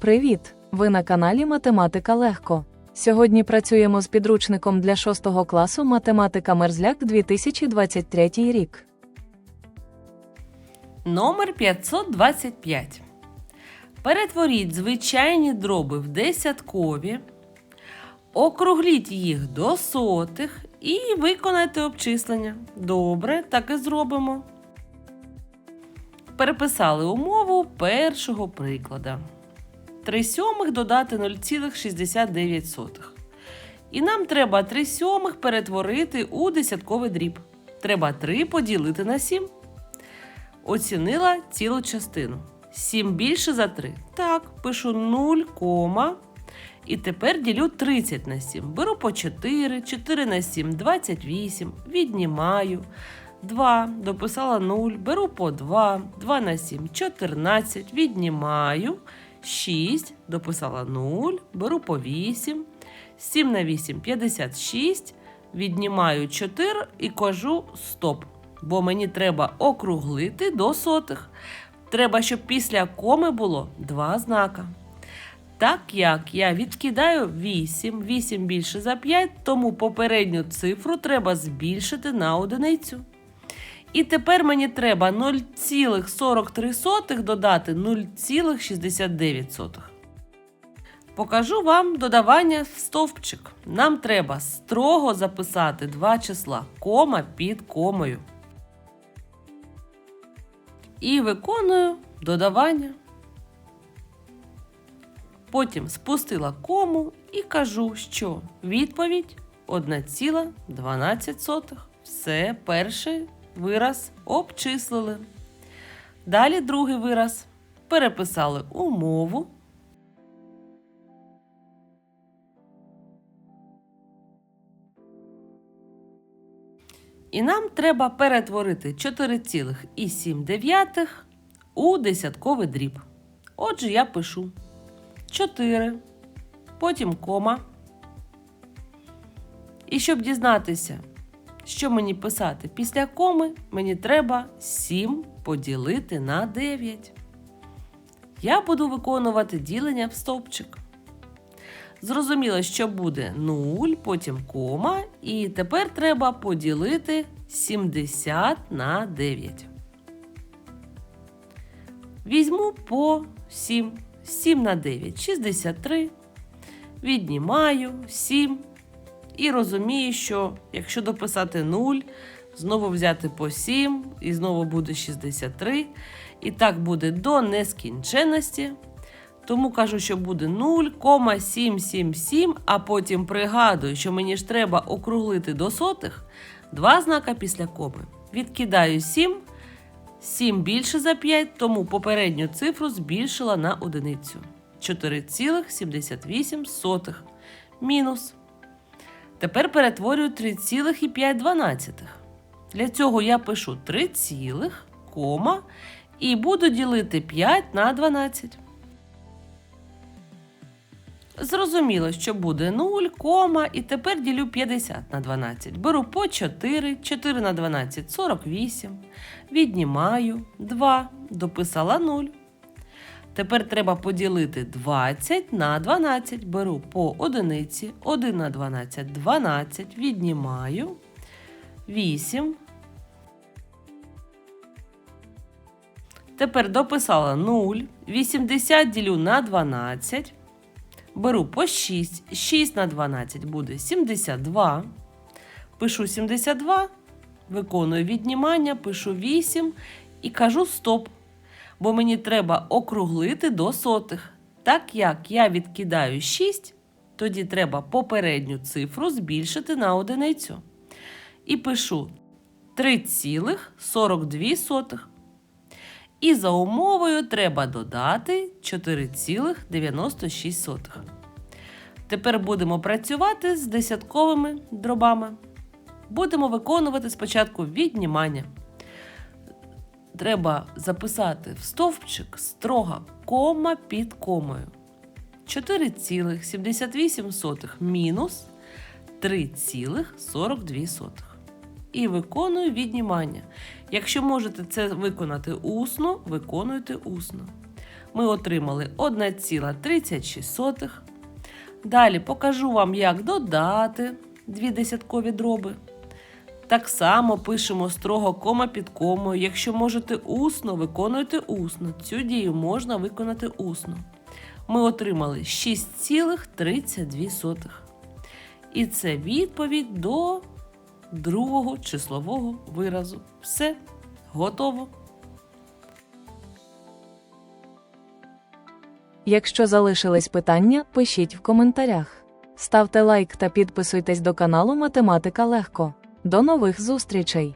Привіт! Ви на каналі Математика Легко. Сьогодні працюємо з підручником для 6 класу Математика Мерзляк 2023 рік. Номер 525. Перетворіть звичайні дроби в десяткові, округліть їх до сотих і виконайте обчислення. Добре, так і зробимо. Переписали умову першого приклада. 3 сьомих додати 0,69. І нам треба 3 сьомих перетворити у десятковий дріб. Треба 3 поділити на 7. Оцінила цілу частину. 7 більше за 3. Так, пишу 0, кома. І тепер ділю 30 на 7. Беру по 4, 4 на 7, 28. Віднімаю. 2, дописала 0, беру по 2, 2 на 7, 14, віднімаю. 6, дописала 0, беру по 8, 7 на 8, 56, віднімаю 4 і кажу стоп. Бо мені треба округлити до сотих. Треба, щоб після коми було два знака. Так як я відкидаю 8, 8 більше за 5, тому попередню цифру треба збільшити на одиницю. І тепер мені треба 0,43 додати 0,69. Покажу вам додавання в стовпчик. Нам треба строго записати два числа, кома під комою. І виконую додавання. Потім спустила кому і кажу, що відповідь 1,12. Все, перший вираз обчислили. Далі другий вираз. Переписали умову. І нам треба перетворити 4,7 у десятковий дріб. Отже, я пишу 4, потім кома. І щоб дізнатися, що мені писати після коми, мені треба 7 поділити на 9. Я буду виконувати ділення в стовпчик. Зрозуміло, що буде 0, потім кома, і тепер треба поділити 70 на 9. Візьму по 7. 7 на 9 63. Віднімаю 7. І розумію, що якщо дописати 0, знову взяти по 7, і знову буде 63. І так буде до нескінченності. Тому кажу, що буде 0,777, а потім пригадую, що мені ж треба округлити до сотих. Два знака після коми. Відкидаю 7. 7 більше за 5, тому попередню цифру збільшила на одиницю. 4,78 мінус. Тепер перетворюю 3,5. Для цього я пишу 3, цілих, кома і буду ділити 5 на 12. Зрозуміло, що буде 0, кома, і тепер ділю 50 на 12. Беру по 4, 4 на 12 48. Віднімаю 2, дописала 0. Тепер треба поділити 20 на 12. Беру по одиниці, 1 на 12 12, віднімаю 8. Тепер дописала 0, 80 ділю на 12. Беру по 6. 6 на 12 буде 72. Пишу 72, виконую віднімання, пишу 8 і кажу стоп. Бо мені треба округлити до сотих. Так як я відкидаю 6, тоді треба попередню цифру збільшити на одиницю. І пишу 3,42. І за умовою треба додати 4,96. Тепер будемо працювати з десятковими дробами. Будемо виконувати спочатку віднімання. Треба записати в стовпчик строго кома під комою. 4,78 мінус 3,42. І виконую віднімання. Якщо можете це виконати усно, виконуйте усно. Ми отримали 1,36. Далі покажу вам, як додати дві десяткові дроби. Так само пишемо строго кома під комою. Якщо можете усно, виконуйте усно. Цю дію можна виконати усно. Ми отримали 6,32. І це відповідь до другого числового виразу. Все, готово. Якщо залишились питання, пишіть в коментарях. Ставте лайк та підписуйтесь до каналу Математика Легко. До нових зустрічей!